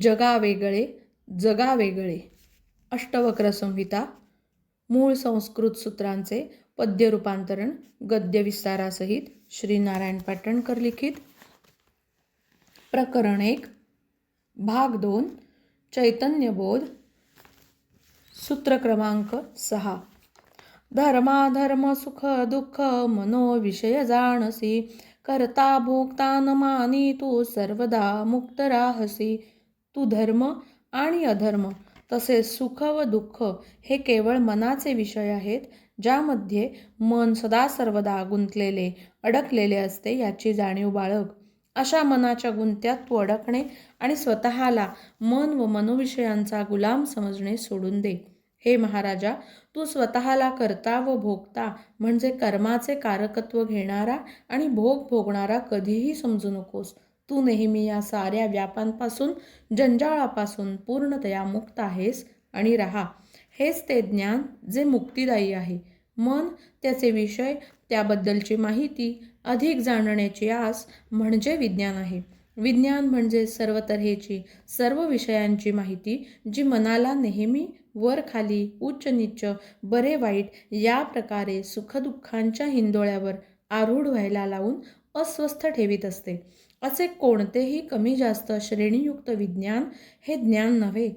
जगा वेगळे जगा वेगळे अष्टवक्र संहिता मूळ संस्कृत सूत्रांचे पद्य रूपांतरण गद्य विस्तारासहित श्री नारायण पाटणकर लिखित. प्रकरण एक भाग दोन चैतन्यबोध सूत्र क्रमांक सहा. धर्माधर्म सुख दुःख मनोविषय जाणसी करता भोक्ता न मानी तू सर्वदा मुक्त राहसी. तू धर्म आणि अधर्म तसेच सुख व दुःख हे केवळ मनाचे विषय आहेत ज्यामध्ये मन सदा सर्वदा गुंतलेले अडकलेले असते याची जाणीव बाळग. अशा मनाच्या गुंत्यात तू अडकणे आणि स्वतःला मन व मनोविषयांचा गुलाम समजणे सोडून दे. हे महाराजा तू स्वतःला करता व भोगता म्हणजे कर्माचे कारकत्व घेणारा आणि भोग भोगणारा कधीही समजू नकोस. तू नेहमी या साऱ्या व्यापांपासून जंजाळापासून पूर्णतया मुक्त आहेस आणि राहा. हेच ते ज्ञान जे मुक्तिदायी आहे. मन त्याचे विषय त्याबद्दलची माहिती अधिक जाणण्याची आस म्हणजे विज्ञान आहे. विज्ञान म्हणजे सर्व तऱ्हेची सर्व विषयांची माहिती जी मनाला नेहमी वर खाली उच्च निच्च बरे वाईट या प्रकारे सुखदुःखांच्या हिंदोळ्यावर आरूढ व्हायला लावून अस्वस्थ ठेवीत असते. असे कोणतेही कमी जास्त श्रेणीयुक्त विज्ञान हे ज्ञान नव्हे.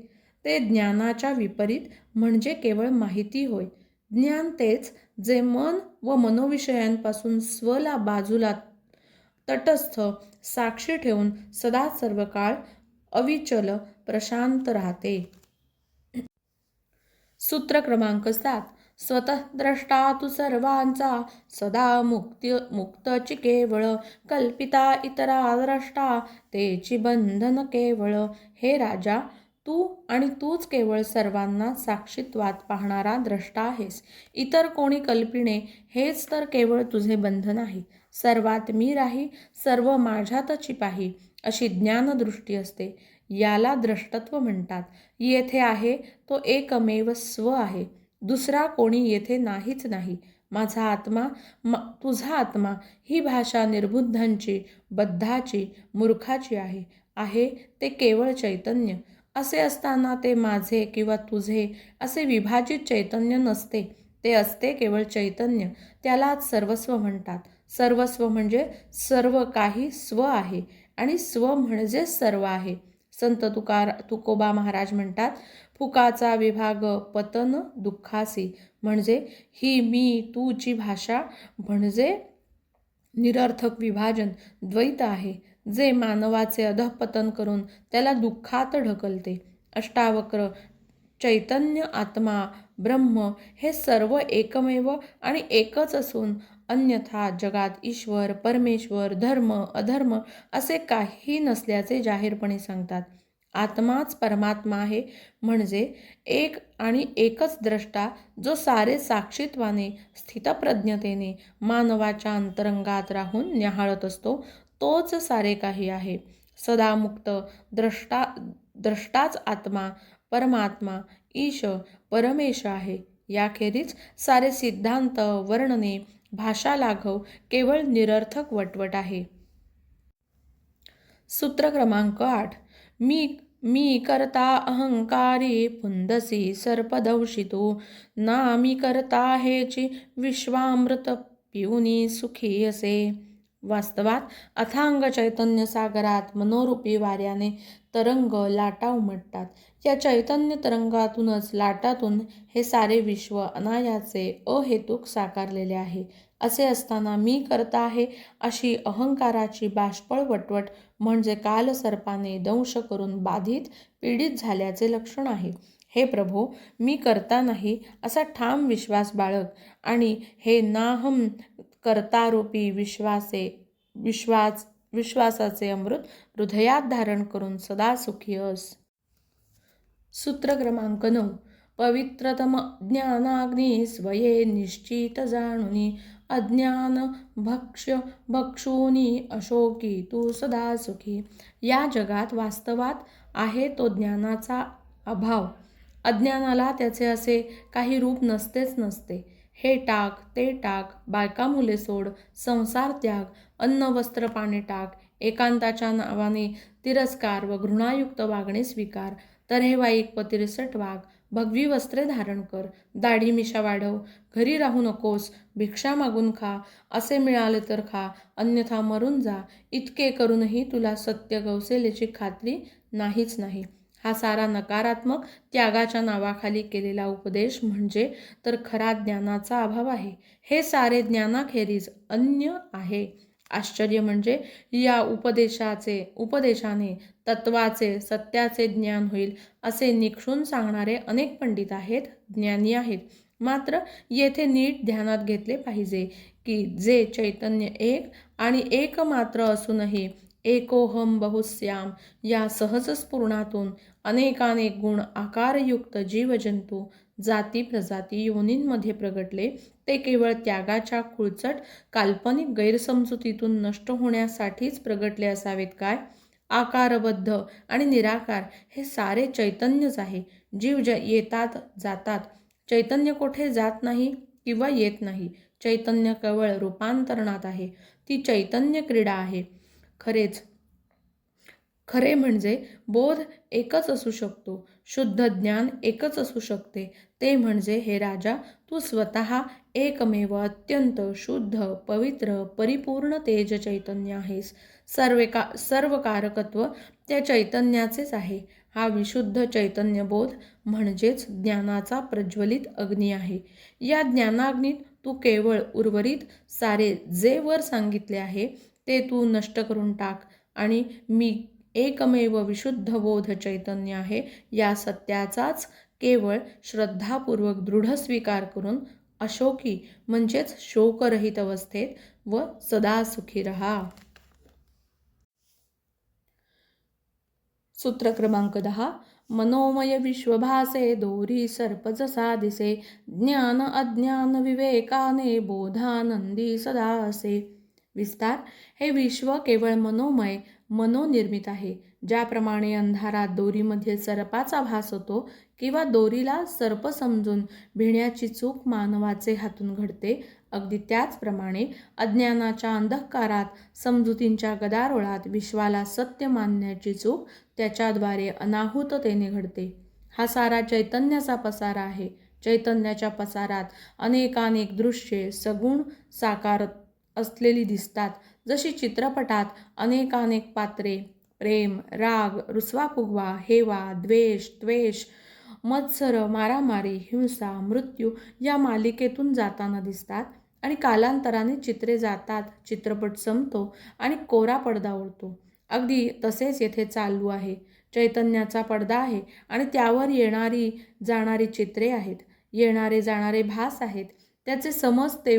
ते ज्ञानाच्या विपरीत म्हणजे केवळ माहिती होय. ज्ञान तेच जे मन व मनोविषयांपासून स्वला बाजूला तटस्थ साक्षी ठेवून सदा सर्व काळ अविचल प्रशांत राहते. सूत्र क्रमांक सात. स्वतः द्रष्टा तू सर्वांचा सदा मुक्ती मुक्तची केवळ कल्पिता इतरा द्रष्टा तेची बंधन केवळ. हे राजा तू आणि तूच केवळ सर्वांना साक्षीत्वात पाहणारा द्रष्टा आहेस. इतर कोणी कल्पिणे हेच तर केवळ तुझे बंधन आहे. सर्वात मी राही सर्व माझ्यातची पाही अशी ज्ञानदृष्टी असते. याला द्रष्टत्व म्हणतात. येथे आहे तो एकमेव स्व आहे. दुसरा कोणी येथे नाहीच नाही. माझा आत्मा तुझा आत्मा ही भाषा निर्बुद्धांची बद्धाची मूर्खाची आहे. आहे ते केवळ चैतन्य. असे असताना ते माझे किंवा तुझे असे विभाजित चैतन्य नसते. ते असते केवळ चैतन्य. त्यालाच सर्वस्व म्हणतात. सर्वस्व म्हणजे सर्व काही स्व आहे. आणि स्व म्हणजे सर्व आहे. संत तुकार तुकोबा महाराज म्हणतात फुकाचा विभाग पतन दुःखासी. म्हणजे ही मी तूची भाषा म्हणजे निरर्थक विभाजन द्वैत आहे. जे मानवाचे अधपतन करून त्याला दुःखात ढकलते. अष्टावक्र चैतन्य आत्मा ब्रह्म हे सर्व एकमेव आणि एकच असून अन्यथा जगात ईश्वर परमेश्वर धर्म अधर्म असे काही नसल्याचे जाहीरपणे सांगतात. आत्माच परमात्मा आहे. म्हणजे एक आणि एकच द्रष्टा जो सारे साक्षीत्वाने स्थितप्रज्ञतेने मानवाच्या अंतरंगात राहून न्याहाळत असतो तोच सारे काही आहे. सदामुक्त द्रष्टा द्रष्टाच आत्मा परमात्मा ईश परमेश आहे. याखेरीज सारे सिद्धांत वर्णने भाषा लाघव केवळ निरर्थक वटवट आहे. सूत्र क्रमांक आठ. मी मी करता अहंकारी पुंदसी सर्पदंशितो. ना मी करता हेची विश्वामृत पिऊनी सुखी असे. वास्तवात अथांग चैतन्य सागरात मनोरूपी वाऱ्याने तरंग लाटा उमटतात. त्या चैतन्य तरंगातूनच लाटातून हे सारे विश्व अनायाचे अहेतुक साकारलेले आहे. असे असताना मी करता आहे अशी अहंकाराची बाष्पळ वटवट म्हणजे कालसर्पाने दंश करून बाधित पीडित झाल्याचे लक्षण आहे. हे प्रभो मी करता नाही असा ठाम विश्वास बाळग आणि हे नाहम कर्तारूपी विश्वासे विश्वास विश्वासाचे अमृत हृदयात धारण करून सदा सुखी अस. सूत्र क्रमांक नऊ. पवित्रतम ज्ञानाग्नी स्वये निश्चित जाणुनी अज्ञान भक्ष्य भक्षुनी अशोकी तू सदा सुखी. या जगात वास्तवात आहे तो ज्ञानाचा अभाव. अज्ञानाला त्याचे असे काही रूप नसतेच नसते. हे टाक ते टाक बायका मुले सोड संसार त्याग अन्न वस्त्र पाणी टाक एकांताच्या नावाने तिरस्कार व घृणायुक्त वागणे स्वीकार. तऱ्हेवाईक व तिरसट वाघ. भगवी वस्त्रे धारण कर. दाढी मिशा वाढव. घरी राहू नकोस. भिक्षा मागून खा. असे मिळाले तर खा. अन्यथा मरून जा. इतके करूनही तुला सत्य गवसेलेची खात्री नाहीच नाही. हा सारा नकारात्मक त्यागाच्या नावाखाली केलेला उपदेश म्हणजे तर खरा ज्ञानाचा अभाव आहे. हे सारे ज्ञानाखेरीज अन्य आहे. आश्चर्य म्हणजे या उपदेशाचे उपदेशाने तत्वाचे सत्याचे ज्ञान होईल असे निक्षून सांगणारे अनेक पंडित आहेत ज्ञानी आहेत. मात्र येथे नीट ध्यानात घेतले पाहिजे की जे चैतन्य एक आणि एकमात्र असूनही एकोहम बहुश्याम या सहज स्फुरणातून अनेकानेक गुण आकारयुक्त जीवजंतू जाती प्रजाती योनींमध्ये प्रगटले ते केवळ त्यागाच्या खुळचट काल्पनिक गैरसमजुतीतून नष्ट होण्यासाठीच प्रगटले असावेत काय? आकारबद्ध आणि निराकार हे सारे चैतन्यच आहे. जीव ज येतात जातात. चैतन्य कोठे जात नाही किंवा येत नाही. चैतन्य केवळ रूपांतरणात आहे. ती चैतन्य क्रीडा आहे. खरेच खरे म्हणजे बोध एकच असू शकतो. शुद्ध ज्ञान एकच असू शकते. ते म्हणजे हे राजा तू स्वतः एकमेव अत्यंत शुद्ध पवित्र परिपूर्ण तेज चैतन्य आहेस. सर्व का सर्व कारकत्व त्या चैतन्याचेच आहे. हा विशुद्ध चैतन्यबोध म्हणजेच ज्ञानाचा प्रज्वलित अग्नी आहे. या ज्ञानाग्नीत तू केवळ उर्वरित सारे जे वर सांगितले आहे ते तू नष्ट करून टाक आणि मी एकमेव विशुद्ध बोध चैतन्य आहे. या सत्याचाच केवळ श्रद्धापूर्वक दृढ स्वीकार करून अशोकी म्हणजेच शोकरहित अवस्थेत व सदा सुखी रहा. सूत्र क्रमांक दहा. मनोमय विश्वभासे दोरी सर्प जसा दिसे ज्ञान अज्ञान विवेकाने बोधानंदी सदा असे विस्तार हे विश्व केवळ मनोमय मनोनिर्मित आहे ज्याप्रमाणे अंधारात दोरीमध्ये सर्पाचा भास होतो किंवा दोरीला सर्प समजून भिण्याची चूक मानवाचे हातून घडते अगदी त्याचप्रमाणे अज्ञानाच्या अंधकारात समजुतींच्या गदारोळात विश्वाला सत्य मानण्याची चूक त्याच्याद्वारे अनाहूततेने घडते. हा सारा चैतन्याचा पसारा आहे. चैतन्याच्या पसारात अनेकानेक दृश्ये सगुण साकार असलेली दिसतात. जशी चित्रपटात अनेकानेक पात्रे प्रेम राग रुसवा फुगवा हेवा द्वेष त्वेष मत्सर मारामारी हिंसा मृत्यू या मालिकेतून जाताना दिसतात आणि कालांतराने चित्रे जातात चित्रपट संपतो आणि कोरा पडदा उडतो अगदी तसेच येथे चालू आहे. चैतन्याचा पडदा आहे आणि त्यावर येणारी जाणारी चित्रे आहेत. येणारे जाणारे भास आहेत. त्याचे समज ते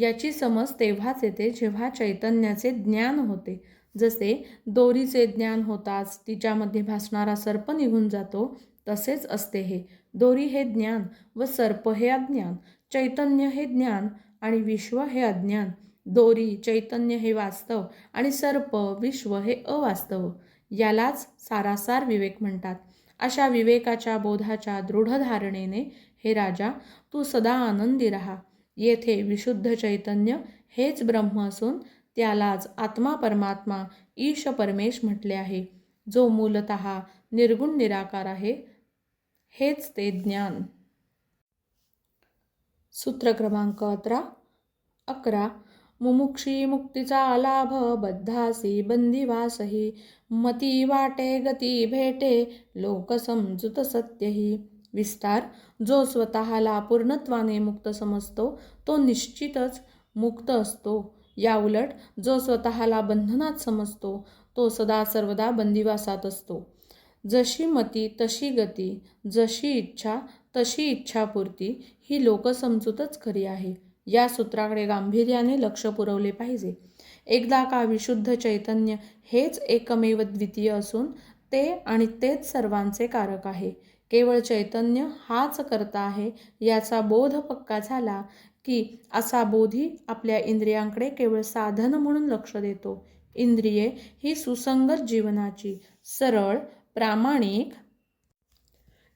याची समज तेव्हाच येते जेव्हा चैतन्याचे ज्ञान होते. जसे दोरीचे ज्ञान होताच तिच्यामध्ये भासणारा सर्प निघून जातो तसेच असते हे. दोरी हे ज्ञान व सर्प हे अज्ञान. चैतन्य हे ज्ञान आणि विश्व हे अज्ञान. दोरी चैतन्य हे वास्तव आणि सर्प विश्व हे अवास्तव. यालाच सारासार विवेक म्हणतात. अशा विवेकाच्या बोधाच्या दृढ धारणेने हे राजा तू सदा आनंदी राहा. येथे विशुद्ध चैतन्य हेच ब्रह्म असून त्यालाच आत्मा परमात्मा ईश परमेश म्हटले आहे. जो मूलत निर्गुण निराकार आहे हेच ते ज्ञान. सूत्र क्रमांक अकरा अकरा. मुमुक्षी मुक्तीचा लाभ बद्धासी बंदिवासही. मती वाटे गती भेटे लोक समजूत सत्यही. विस्तार जो स्वतःला पूर्णत्वाने मुक्त समजतो तो निश्चितच मुक्त असतो. याउलट जो स्वतःला बंधनात समजतो तो सदा सर्वदा बंदिवासात असतो. जशी मती तशी गती जशी इच्छा तशी इच्छापूर्ती ही लोकसमजूतच खरी आहे. या सूत्राकडे गांभीर्याने लक्ष पुरवले पाहिजे. एकदा का विशुद्ध चैतन्य हेच एकमेव द्वितीय असून ते आणि तेच सर्वांचे कारक आहे. केवळ चैतन्य हाच करता आहे याचा बोध पक्का झाला की असा बोधी आपल्या इंद्रियांकडे केवळ साधन म्हणून लक्ष देतो. इंद्रिये ही सुसंगत जीवनाची सरळ प्रामाणिक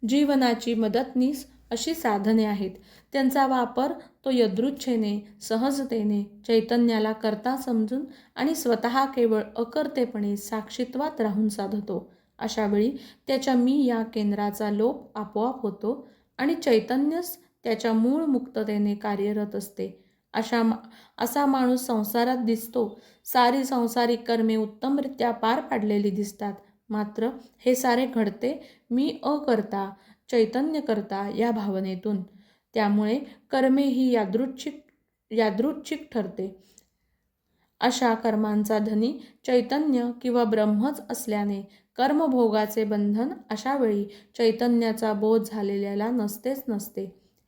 जीवनाची मदतनीस अशी साधने आहेत. त्यांचा वापर तो यदृच्छेने सहजतेने चैतन्याला करता समजून आणि स्वतः केवळ अकर्तेपणे साक्षीत्वात राहून साधतो. अशावेळी त्याच्या मी या केंद्राचा लोप आपोआप होतो आणि चैतन्यच त्याच्या मूळ मुक्ततेने कार्यरत असते. अशा मा असा माणूस संसारात दिसतो. सारी संसारिक कर्मे उत्तमरित्या पार पाडलेली दिसतात. मात्र हे सारे घडते मी अकर्ता चैतन्य करता या भावनेतून. त्यामुळे कर्मे ही यादृच्छिक यादृच्छिक ठरते. अशा कर्मांचा धनी चैतन्य किंवा ब्रह्मच असल्याने कर्मभोगाचे बंधन अशावेळी चैतन्याचा बोध झालेल्याला नसतेच नसते.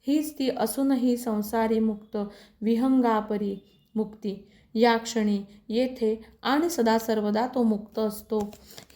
हीच ती असूनही संसारी मुक्त विहंगापरी मुक्ती. या क्षणी येथे आणि सदा सर्वदा तो मुक्त असतो.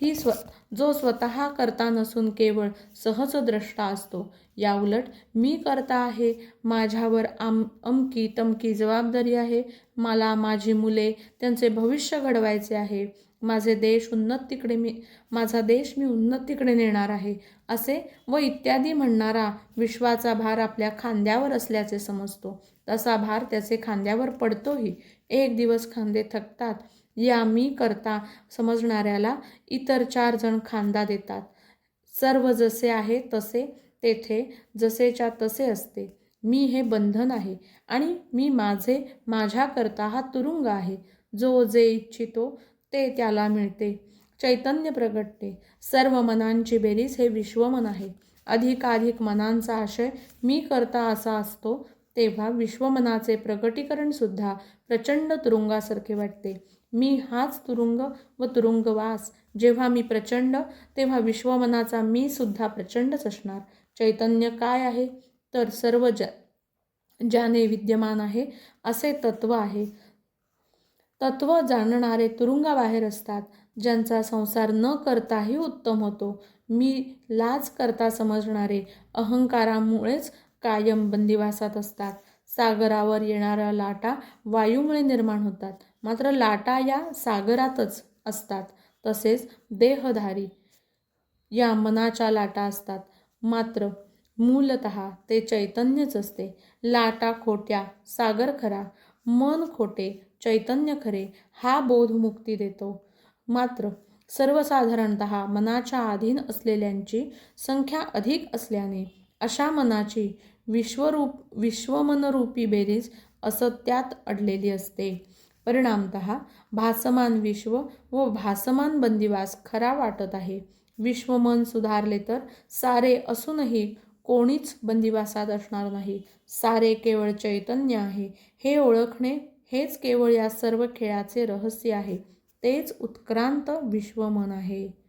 ही स्व जो स्वतः करता नसून केवळ सहजद्रष्टा असतो. या उलट मी करता आहे माझ्यावर आम अमकी तमकी जबाबदारी आहे मला माझी मुले त्यांचे भविष्य घडवायचे आहे. माझे देश उन्नत तिकडे मी माझा देश मी उन्नत तिकडे नेणार आहे असे व इत्यादी म्हणणारा विश्वाचा भार आपल्या खांद्यावर असल्याचे समजतो. तसा भार त्याचे खांद्यावर पडतोही. एक दिवस खांदे थकतात. या मी करता समजणाऱ्याला इतर चार जण खांदा देतात. सर्व जसे आहे तसे तेथे जसेच्या तसे असते. मी हे बंधन आहे आणि मी माझे माझ्याकरता हा तुरुंग आहे. जो जे इच्छितो ते त्याला मिळते चैतन्य प्रगटते. सर्व मनांची बेरीज हे विश्वमन आहे. अधिकाधिक मनांचा आशय मी करता असा असतो तेव्हा विश्वमनाचे प्रकटीकरणसुद्धा प्रचंड तुरुंगासारखे वाटते. मी हाच तुरुंग व तुरुंगवास. जेव्हा मी प्रचंड तेव्हा विश्वमनाचा मी सुद्धा प्रचंडच असणार चैतन्य काय आहे? तर सर्व ज ज्याने विद्यमान आहे असे तत्व आहे. तत्व जाणणारे तुरुंगाबाहेर असतात ज्यांचा संसार न करताही उत्तम होतो. मी लाज करता समजणारे अहंकारामुळेच कायम बंदिवासात असतात. सागरावर येणाऱ्या लाटा वायूमुळे निर्माण होतात. मात्र लाटा या सागरातच असतात तसेच देहधारी या मनाच्या लाटा असतात. मात्र मूलत ते चैतन्यच असते. लाटा खोट्या सागर खरा मन खोटे चैतन्य खरे हा बोध मुक्ती देतो. मात्र सर्वसाधारणत मनाच्या अधीन असलेल्यांची संख्या अधिक असल्याने अशा मनाची विश्वरूप विश्वमनरूपी बेरीज असत्यात अडलेली असते. परिणामत भासमान विश्व व भासमान बंदिवास खरा वाटत आहे. विश्वमन सुधारले तर सारे असूनही कोणीच बंदिवासात असणार नाही. सारे केवळ चैतन्य आहे हे ओळखणे हेच केवळ या सर्व खेळाचे रहस्य आहे. तेच उत्क्रांत विश्वमन आहे.